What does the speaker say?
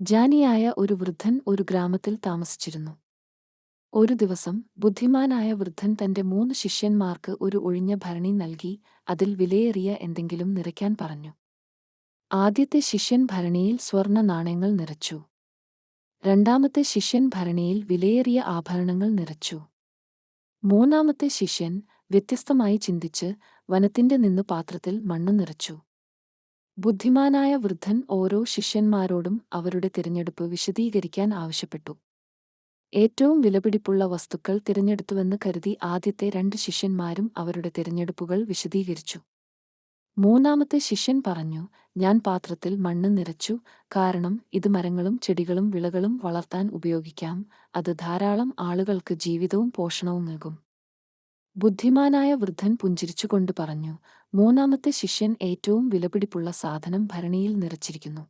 ജ്ഞാനിയായ ഒരു വൃദ്ധൻ ഒരു ഗ്രാമത്തിൽ താമസിച്ചിരുന്നു. ഒരു ദിവസം ബുദ്ധിമാനായ വൃദ്ധൻ തന്റെ മൂന്ന് ശിഷ്യന്മാർക്ക് ഒരു ഒഴിഞ്ഞ ഭരണി നൽകി അതിൽ വിലയേറിയ എന്തെങ്കിലും നിറയ്ക്കാൻ പറഞ്ഞു. ആദ്യത്തെ ശിഷ്യൻ ഭരണിയിൽ സ്വർണ നാണയങ്ങൾ നിറച്ചു. രണ്ടാമത്തെ ശിഷ്യൻ ഭരണിയിൽ വിലയേറിയ ആഭരണങ്ങൾ നിറച്ചു. മൂന്നാമത്തെ ശിഷ്യൻ വ്യത്യസ്തമായി ചിന്തിച്ച് വനത്തിന്റെ നിന്ന് പാത്രത്തിൽ മണ്ണു നിറച്ചു. ബുദ്ധിമാനായ വൃദ്ധൻ ഓരോ ശിഷ്യന്മാരോടും അവരുടെ തിരഞ്ഞെടുപ്പ് വിശദീകരിക്കാൻ ആവശ്യപ്പെട്ടു. ഏറ്റവും വിലപിടിപ്പുള്ള വസ്തുക്കൾ തിരഞ്ഞെടുത്തുവെന്ന് കരുതി ആദ്യത്തെ രണ്ട് ശിഷ്യന്മാരും അവരുടെ തിരഞ്ഞെടുപ്പുകൾ വിശദീകരിച്ചു. മൂന്നാമത്തെ ശിഷ്യൻ പറഞ്ഞു ഞാൻ പാത്രത്തിൽ മണ്ണ് നിറച്ചു കാരണം ഇത് മരങ്ങളും ചെടികളും വിളകളും വളർത്താൻ ഉപയോഗിക്കാം അത് ധാരാളം ആളുകൾക്ക് ജീവിതവും പോഷണവും നൽകും. ബുദ്ധിമാനായ വൃദ്ധൻ പുഞ്ചിരിച്ചുകൊണ്ട് പറഞ്ഞു മൂന്നാമത്തെ ശിഷ്യൻ ഏറ്റവും വിലപിടിപ്പുള്ള സാധനം ഭരണിയിൽ നിറച്ചിരിക്കുന്നു.